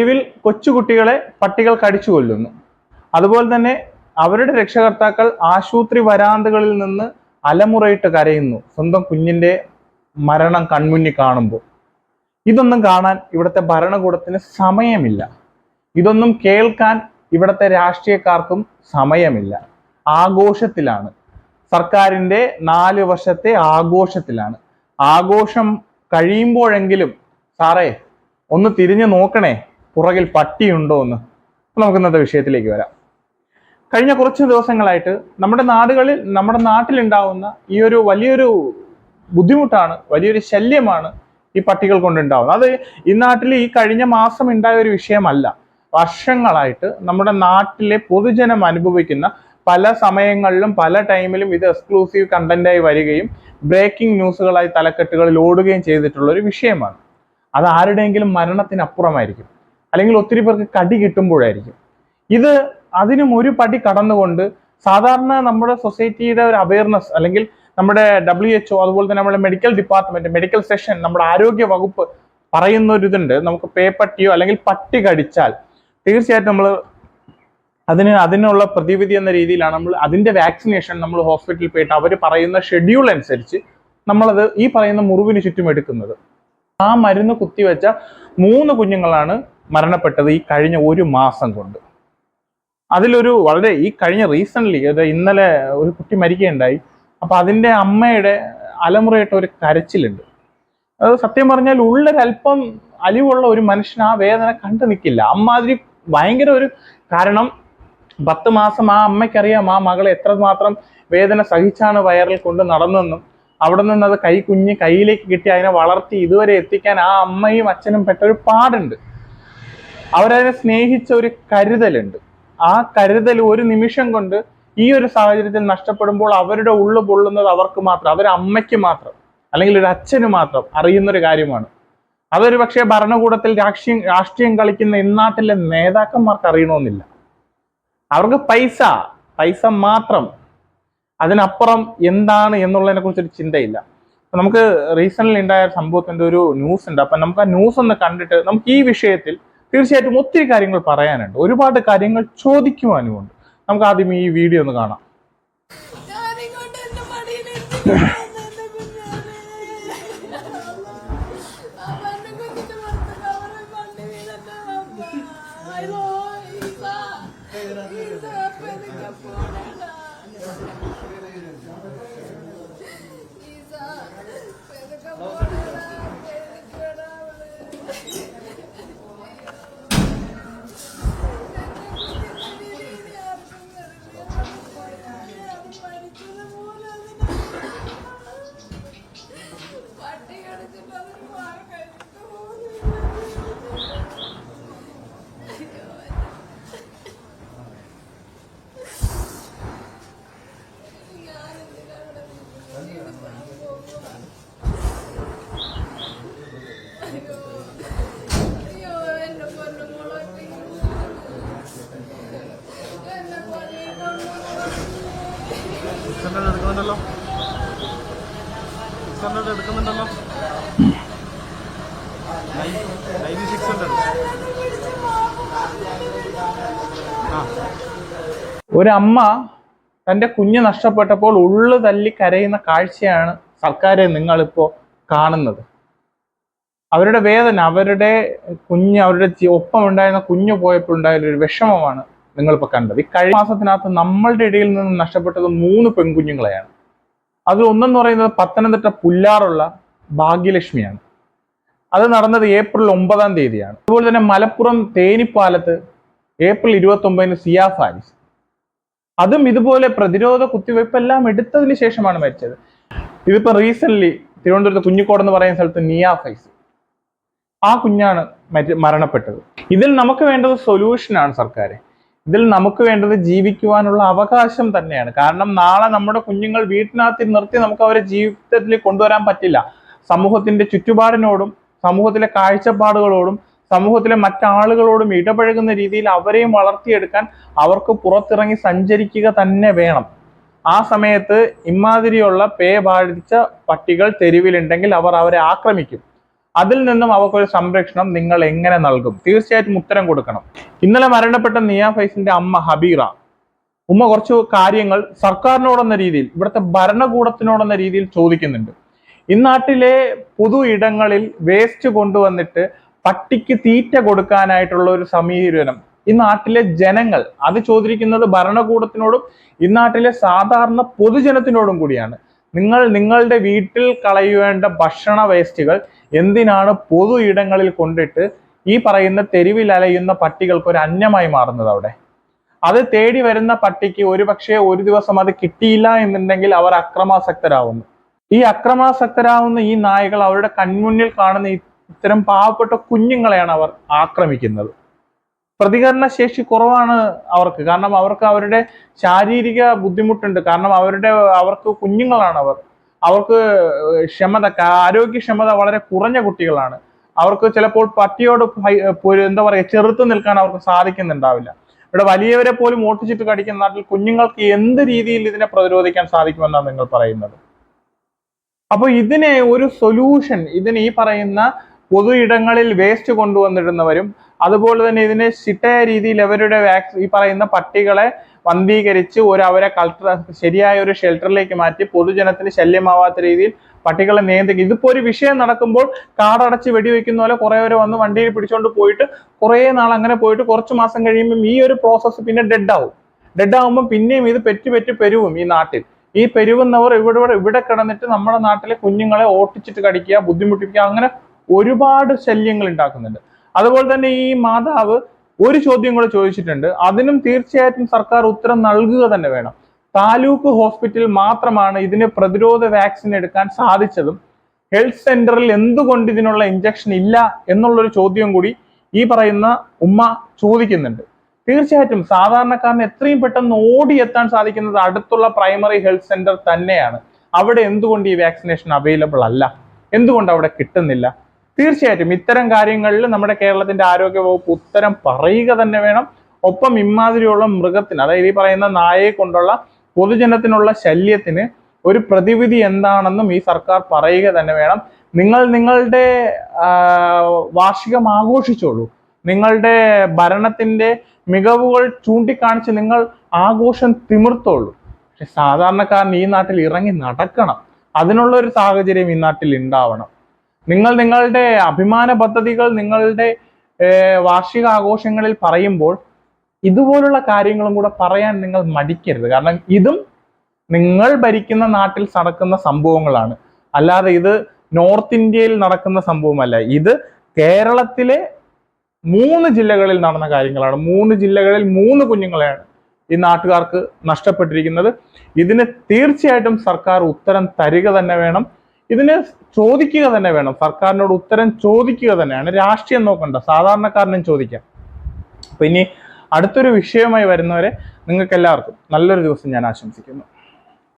തെരുവിൽ കൊച്ചുകുട്ടികളെ പട്ടികൾ കടിച്ചു കൊല്ലുന്നു. അതുപോലെ തന്നെ അവരുടെ രക്ഷകർത്താക്കൾ ആശുപത്രി വരാന്തകളിൽ നിന്ന് അലമുറയിട്ട് കരയുന്നു. സ്വന്തം കുഞ്ഞിന്റെ മരണം കൺമുന്നിൽ കാണുമ്പോൾ. ഇതൊന്നും കാണാൻ ഇവിടുത്തെ ഭരണകൂടത്തിന് സമയമില്ല. ഇതൊന്നും കേൾക്കാൻ ഇവിടുത്തെ രാഷ്ട്രീയക്കാർക്കും സമയമില്ല. ആഘോഷത്തിലാണ്. സർക്കാരിന്റെ നാല് വർഷത്തെ ആഘോഷത്തിലാണ്. ആഘോഷം കഴിയുമ്പോഴെങ്കിലും സാറേ ഒന്ന് തിരിഞ്ഞു നോക്കണേ. പുറകിൽ പട്ടിയുണ്ടോ എന്ന് നമുക്ക് ഇന്നത്തെ വിഷയത്തിലേക്ക് വരാം. കഴിഞ്ഞ കുറച്ച് ദിവസങ്ങളായിട്ട് നമ്മുടെ നാടുകളിൽ നമ്മുടെ നാട്ടിലുണ്ടാവുന്ന ഈ ഒരു വലിയൊരു ബുദ്ധിമുട്ടാണ് വലിയൊരു ശല്യമാണ് ഈ പട്ടികൾ കൊണ്ടുണ്ടാവുന്നത്. അത് ഈ നാട്ടിൽ ഈ കഴിഞ്ഞ മാസം ഉണ്ടായ ഒരു വിഷയമല്ല. വർഷങ്ങളായിട്ട് നമ്മുടെ നാട്ടിലെ പൊതുജനം അനുഭവിക്കുന്ന പല സമയങ്ങളിലും പല ടൈമിലും ഇത് എക്സ്ക്ലൂസീവ് കണ്ടന്റായി വരികയും ബ്രേക്കിംഗ് ന്യൂസുകളായി തലക്കെട്ടുകളിൽ ഓടുകയും ചെയ്തിട്ടുള്ള ഒരു വിഷയമാണ്. അത് ആരുടെയെങ്കിലും മരണത്തിനപ്പുറമായിരിക്കും. അല്ലെങ്കിൽ ഒത്തിരി പേർക്ക് കടി കിട്ടുമ്പോഴായിരിക്കും. ഇത് അതിനും ഒരു പടി കടന്നുകൊണ്ട് സാധാരണ നമ്മുടെ സൊസൈറ്റിയുടെ ഒരു അവയർനെസ് അല്ലെങ്കിൽ നമ്മുടെ ഡബ്ല്യു എച്ച്ഒ അതുപോലെ തന്നെ നമ്മുടെ മെഡിക്കൽ ഡിപ്പാർട്ട്മെന്റ് മെഡിക്കൽ സെഷൻ നമ്മുടെ ആരോഗ്യ വകുപ്പ് പറയുന്ന ഒരു ഇതുണ്ട് നമുക്ക് പേപ്പട്ടിയോ അല്ലെങ്കിൽ പട്ടി കടിച്ചാൽ തീർച്ചയായിട്ടും നമ്മൾ അതിന് അതിനുള്ള പ്രതിവിധി എന്ന രീതിയിലാണ് നമ്മൾ അതിന്റെ വാക്സിനേഷൻ നമ്മൾ ഹോസ്പിറ്റലിൽ പോയിട്ട് അവർ പറയുന്ന ഷെഡ്യൂൾ അനുസരിച്ച് നമ്മളത് ഈ പറയുന്ന മുറിവിന് ചുറ്റും എടുക്കുന്നത്. ആ മരുന്ന് കുത്തിവെച്ച മൂന്ന് കുഞ്ഞുങ്ങളാണ് മരണപ്പെട്ടത് ഈ കഴിഞ്ഞ ഒരു മാസം കൊണ്ട്. അതിലൊരു വളരെ ഈ കഴിഞ്ഞ റീസെന്റ് അത് ഇന്നലെ ഒരു കുട്ടി മരിക്കുകയുണ്ടായി. അപ്പൊ അതിന്റെ അമ്മയുടെ അലമുറയായിട്ട് ഒരു കരച്ചിലുണ്ട്. അത് സത്യം പറഞ്ഞാൽ ഉള്ളൊരല്പം അലിവുള്ള ഒരു മനുഷ്യൻ ആ വേദന കണ്ടു നിൽക്കില്ല. അമ്മാതിരി ഭയങ്കര ഒരു കാരണം പത്ത് മാസം ആ അമ്മയ്ക്കറിയാം ആ മകളെ എത്രമാത്രം വേദന സഹിച്ചാണ് വയറിൽ കൊണ്ട് നടന്നെന്നും അവിടെ നിന്ന് അത് കൈ കുഞ്ഞ് കയ്യിലേക്ക് കിട്ടി അതിനെ വളർത്തി ഇതുവരെ എത്തിക്കാൻ ആ അമ്മയും അച്ഛനും പെട്ടൊരു പാടുണ്ട്. അവരതിനെ സ്നേഹിച്ച ഒരു കരുതലുണ്ട്. ആ കരുതൽ ഒരു നിമിഷം കൊണ്ട് ഈ ഒരു സാഹചര്യത്തിൽ നഷ്ടപ്പെടുമ്പോൾ അവരുടെ ഉള്ളു പൊള്ളുന്നത് അവർക്ക് മാത്രം അവരുടെ അമ്മയ്ക്ക് മാത്രം അല്ലെങ്കിൽ ഒരു അച്ഛന് മാത്രം അറിയുന്ന ഒരു കാര്യമാണ്. അതൊരു പക്ഷേ ഭരണകൂടത്തിൽ രാഷ്ട്രീയം രാഷ്ട്രീയം കളിക്കുന്ന ഇന്നാട്ടിലെ നേതാക്കന്മാർക്ക് അറിയണമെന്നില്ല. അവർക്ക് പൈസ പൈസ മാത്രം. അതിനപ്പുറം എന്താണ് എന്നുള്ളതിനെ കുറിച്ചൊരു ചിന്തയില്ല. നമുക്ക് റീസെന്റ് ഉണ്ടായ സംഭവത്തിന്റെ ഒരു ന്യൂസ് ഉണ്ട്. അപ്പൊ നമുക്ക് ആ ന്യൂസ് ഒന്ന് കണ്ടിട്ട് നമുക്ക് ഈ വിഷയത്തിൽ തീർച്ചയായിട്ടും ഒത്തിരി കാര്യങ്ങൾ പറയാനുണ്ട്. ഒരുപാട് കാര്യങ്ങൾ ചോദിക്കുവാനുമുണ്ട് നമുക്ക് ആദ്യം ഈ വീഡിയോ ഒന്ന് കാണാം. ഹൺഡ്രഡ് എടുക്കുന്നുണ്ടല്ലോ. നയന്റി സിക്സ് ഹൺഡ്രഡ് ആ. ഒരു അമ്മ തന്റെ കുഞ്ഞ് നഷ്ടപ്പെട്ടപ്പോൾ ഉള്ളു തല്ലി കരയുന്ന കാഴ്ചയാണ് സർക്കാരെ നിങ്ങളിപ്പോ കാണുന്നത്. അവരുടെ വേദന അവരുടെ കുഞ്ഞ് അവരുടെ ഒപ്പം ഉണ്ടായിരുന്ന കുഞ്ഞു പോയപ്പോൾ ഉണ്ടായ ഒരു വിഷമമാണ് നിങ്ങളിപ്പോ കണ്ടത്. ഈ കഴിഞ്ഞ മാസത്തിനകത്ത് നമ്മളുടെ ഇടയിൽ നിന്ന് നഷ്ടപ്പെട്ടത് മൂന്ന് പെൺകുഞ്ഞുങ്ങളെയാണ്. അതിൽ ഒന്നെന്ന് പറയുന്നത് പത്തനംതിട്ട പുല്ലാറുള്ള ഭാഗ്യലക്ഷ്മിയാണ്. അത് നടന്നത് ഏപ്രിൽ ഒമ്പതാം തീയതിയാണ്. അതുപോലെ തന്നെ മലപ്പുറം തേനിപ്പാലത്ത് ഏപ്രിൽ ഇരുപത്തി ഒമ്പതിന് സിയാ ഫാരിസ് അതും ഇതുപോലെ പ്രതിരോധ കുത്തിവയ്പ് എല്ലാം എടുത്തതിന് ശേഷമാണ് മരിച്ചത്. ഇതിപ്പോ റീസെന്റ് തിരുവനന്തപുരത്ത് കുഞ്ഞിക്കോട് എന്ന് പറയുന്ന സ്ഥലത്ത് നിയ ഫൈസ്. ആ കുഞ്ഞാണ് മരി മരണപ്പെട്ടത്. ഇതിൽ നമുക്ക് വേണ്ടത് സൊല്യൂഷനാണ് സർക്കാർ ഇതിൽ നമുക്ക് വേണ്ടത് ജീവിക്കുവാനുള്ള അവകാശം തന്നെയാണ്. കാരണം നാളെ നമ്മുടെ കുഞ്ഞുങ്ങൾ വീട്ടിനകത്ത് നിർത്തി നമുക്ക് അവരെ ജീവിതത്തിൽ കൊണ്ടുവരാൻ പറ്റില്ല. സമൂഹത്തിന്റെ ചുറ്റുപാടിനോടും സമൂഹത്തിലെ കാഴ്ചപ്പാടുകളോടും സമൂഹത്തിലെ മറ്റാളുകളോടും ഇടപഴകുന്ന രീതിയിൽ അവരെയും വളർത്തിയെടുക്കാൻ അവർക്ക് പുറത്തിറങ്ങി സഞ്ചരിക്കുക തന്നെ വേണം. ആ സമയത്ത് ഇമാതിരിയുള്ള പേ ബാധിച്ച പട്ടികൾ തെരുവിലുണ്ടെങ്കിൽ അവർ അവരെ ആക്രമിക്കും. അതിൽ നിന്നും അവർക്കൊരു സംരക്ഷണം നിങ്ങൾ എങ്ങനെ നൽകും? തീർച്ചയായിട്ടും ഉത്തരം കൊടുക്കണം. ഇന്നലെ മരണപ്പെട്ട നിയ ഫൈസിന്റെ അമ്മ ഹബീറ ഉമ്മ കുറച്ച് കാര്യങ്ങൾ സർക്കാരിനോടെന്ന രീതിയിൽ ഇവിടുത്തെ ഭരണകൂടത്തിനോടെന്ന രീതിയിൽ ചോദിക്കുന്നുണ്ട്. ഇന്നാട്ടിലെ പൊതു ഇടങ്ങളിൽ വേസ്റ്റ് കൊണ്ടുവന്നിട്ട് പട്ടിക്ക് തീറ്റ കൊടുക്കാനായിട്ടുള്ള ഒരു സമീപനം ഈ നാട്ടിലെ ജനങ്ങൾ അത് ചോദിക്കുന്നത് ഭരണകൂടത്തിനോടും ഈ നാട്ടിലെ സാധാരണ പൊതുജനത്തിനോടും കൂടിയാണ്. നിങ്ങൾ നിങ്ങളുടെ വീട്ടിൽ കളയേണ്ട ഭക്ഷണ വേസ്റ്റുകൾ എന്തിനാണ് പൊതു ഇടങ്ങളിൽ കൊണ്ടിട്ട് ഈ പറയുന്ന തെരുവിൽ അലയുന്ന പട്ടികൾക്ക് ഒരു അന്യമായി മാറുന്നത് അവിടെ? അത് തേടി വരുന്ന പട്ടിക്ക് ഒരുപക്ഷെ ഒരു ദിവസം അത് കിട്ടിയില്ല എന്നുണ്ടെങ്കിൽ അവർ അക്രമാസക്തരാവുന്നു. ഈ അക്രമാസക്തരാവുന്ന ഈ നായകൾ അവരുടെ കൺമുന്നിൽ കാണുന്ന ഇത്തരം പാവപ്പെട്ട കുഞ്ഞുങ്ങളെയാണ് അവർ ആക്രമിക്കുന്നത്. പ്രതികരണ ശേഷി കുറവാണ് അവർക്ക്. കാരണം അവർക്ക് അവരുടെ ശാരീരിക ബുദ്ധിമുട്ടുണ്ട്. കാരണം അവരുടെ അവർക്ക് കുഞ്ഞുങ്ങളാണ് അവർ. അവർക്ക് ക്ഷമത ആരോഗ്യക്ഷമത വളരെ കുറഞ്ഞ കുട്ടികളാണ്. അവർക്ക് ചിലപ്പോൾ പട്ടിയോട് എന്താ പറയുക ചെറുത്ത് നിൽക്കാൻ അവർക്ക് സാധിക്കുന്നുണ്ടാവില്ല. ഇവിടെ വലിയവരെ പോലും ഓട്ടിച്ചിട്ട് കടിക്കുന്ന നാട്ടിൽ കുഞ്ഞുങ്ങൾക്ക് എന്ത് രീതിയിൽ ഇതിനെ പ്രതിരോധിക്കാൻ സാധിക്കുമെന്നാണ് നിങ്ങൾ പറയുന്നത്. അപ്പൊ ഇതിനെ ഒരു സൊല്യൂഷൻ ഇതിന് ഈ പറയുന്ന പൊതു ഇടങ്ങളിൽ വേസ്റ്റ് കൊണ്ടുവന്നിടുന്നവരും അതുപോലെ തന്നെ ഇതിനെ ചിട്ടയ രീതിയിൽ അവരുടെ വാക്സ് ഈ പറയുന്ന പട്ടികളെ വന്ധീകരിച്ച് ഒരു അവരെ കൾട്ടർ ശരിയായ ഒരു ഷെൽട്ടറിലേക്ക് മാറ്റി പൊതുജനത്തിന് ശല്യമാവാത്ത രീതിയിൽ പട്ടികളെ നിയന്ത്രിക്കും. ഇതിപ്പോ ഒരു വിഷയം നടക്കുമ്പോൾ കാടടച്ച് വെടിവെക്കുന്ന പോലെ കുറെ പേര് വന്ന് വണ്ടിയിൽ പിടിച്ചോണ്ട് പോയിട്ട് കുറേ നാൾ അങ്ങനെ പോയിട്ട് കുറച്ച് മാസം കഴിയുമ്പോൾ ഈ ഒരു പ്രോസസ്സ് പിന്നെ ഡെഡ് ആവും. ഡെഡ് ആവുമ്പോൾ പിന്നെയും ഇത് പെറ്റ് പെറ്റ് പെരുവും ഈ നാട്ടിൽ. ഈ പെരുവുന്നവർ ഇവിടെ ഇവിടെ കിടന്നിട്ട് നമ്മുടെ നാട്ടിലെ കുഞ്ഞുങ്ങളെ ഓട്ടിച്ചിട്ട് കടിക്കുക ബുദ്ധിമുട്ടിക്കുക അങ്ങനെ ഒരുപാട് ശല്യങ്ങൾ ഉണ്ടാക്കുന്നുണ്ട്. അതുപോലെ തന്നെ ഈ മാതാവ് ഒരു ചോദ്യം കൂടെ ചോദിച്ചിട്ടുണ്ട്. അതിനും തീർച്ചയായിട്ടും സർക്കാർ ഉത്തരം നൽകുക തന്നെ വേണം. താലൂക്ക് ഹോസ്പിറ്റൽ മാത്രമാണ് ഇതിന് പ്രതിരോധ വാക്സിൻ എടുക്കാൻ സാധിച്ചതും. ഹെൽത്ത് സെന്ററിൽ എന്തുകൊണ്ട് ഇതിനുള്ള ഇഞ്ചക്ഷൻ ഇല്ല എന്നുള്ളൊരു ചോദ്യം കൂടി ഈ പറയുന്ന ഉമ്മ ചോദിക്കുന്നുണ്ട്. തീർച്ചയായിട്ടും സാധാരണക്കാരന് എത്രയും പെട്ടെന്ന് ഓടിയെത്താൻ സാധിക്കുന്നത് അടുത്തുള്ള പ്രൈമറി ഹെൽത്ത് സെന്റർ തന്നെയാണ്. അവിടെ എന്തുകൊണ്ട് ഈ വാക്സിനേഷൻ അവൈലബിൾ അല്ല? എന്തുകൊണ്ട് അവിടെ കിട്ടുന്നില്ല? തീർച്ചയായിട്ടും ഇത്തരം കാര്യങ്ങളിൽ നമ്മുടെ കേരളത്തിന്റെ ആരോഗ്യ വകുപ്പ് ഉത്തരം പറയുക തന്നെ വേണം. ഒപ്പം ഇമാതിരിയുള്ള മൃഗത്തിന് അതായത് ഈ പറയുന്ന നായയെ കൊണ്ടുള്ള പൊതുജനത്തിനുള്ള ശല്യത്തിന് ഒരു പ്രതിവിധി എന്താണെന്നും ഈ സർക്കാർ പറയുക തന്നെ വേണം. നിങ്ങൾ നിങ്ങളുടെ വാർഷികം ആഘോഷിച്ചോളൂ. നിങ്ങളുടെ ഭരണത്തിന്റെ മികവുകൾ ചൂണ്ടിക്കാണിച്ച് നിങ്ങൾ ആഘോഷം തിമിർത്തോളൂ. പക്ഷെ സാധാരണക്കാരൻ ഈ നാട്ടിൽ ഇറങ്ങി നടക്കണം. അതിനുള്ള ഒരു സാഹചര്യം ഈ നാട്ടിൽ ഉണ്ടാവണം. നിങ്ങൾ നിങ്ങളുടെ അഭിമാന പദ്ധതികൾ നിങ്ങളുടെ വാർഷിക ആഘോഷങ്ങളിൽ പറയുമ്പോൾ ഇതുപോലുള്ള കാര്യങ്ങളും കൂടെ പറയാൻ നിങ്ങൾ മടിക്കരുത്. കാരണം ഇതും നിങ്ങൾ ഭരിക്കുന്ന നാട്ടിൽ നടക്കുന്ന സംഭവങ്ങളാണ്. അല്ലാതെ ഇത് നോർത്ത് ഇന്ത്യയിൽ നടക്കുന്ന സംഭവമല്ല. ഇത് കേരളത്തിലെ മൂന്ന് ജില്ലകളിൽ നടന്ന കാര്യങ്ങളാണ്. മൂന്ന് ജില്ലകളിൽ മൂന്ന് കുഞ്ഞുങ്ങളെയാണ് ഈ നാട്ടുകാർക്ക് നഷ്ടപ്പെട്ടിരിക്കുന്നത്. ഇതിന് തീർച്ചയായിട്ടും സർക്കാർ ഉത്തരം തരിക തന്നെ വേണം. ഇതിന് ചോദിക്കുക തന്നെ വേണം. സർക്കാരിനോട് ഉത്തരം ചോദിക്കുക തന്നെയാണ്. രാഷ്ട്രീയം നോക്കണ്ട. സാധാരണക്കാരനും ചോദിക്കാം. അപ്പൊ ഇനി അടുത്തൊരു വിഷയവുമായി വരുന്നവരെ നിങ്ങൾക്ക് എല്ലാവർക്കും നല്ലൊരു ദിവസം ഞാൻ ആശംസിക്കുന്നു.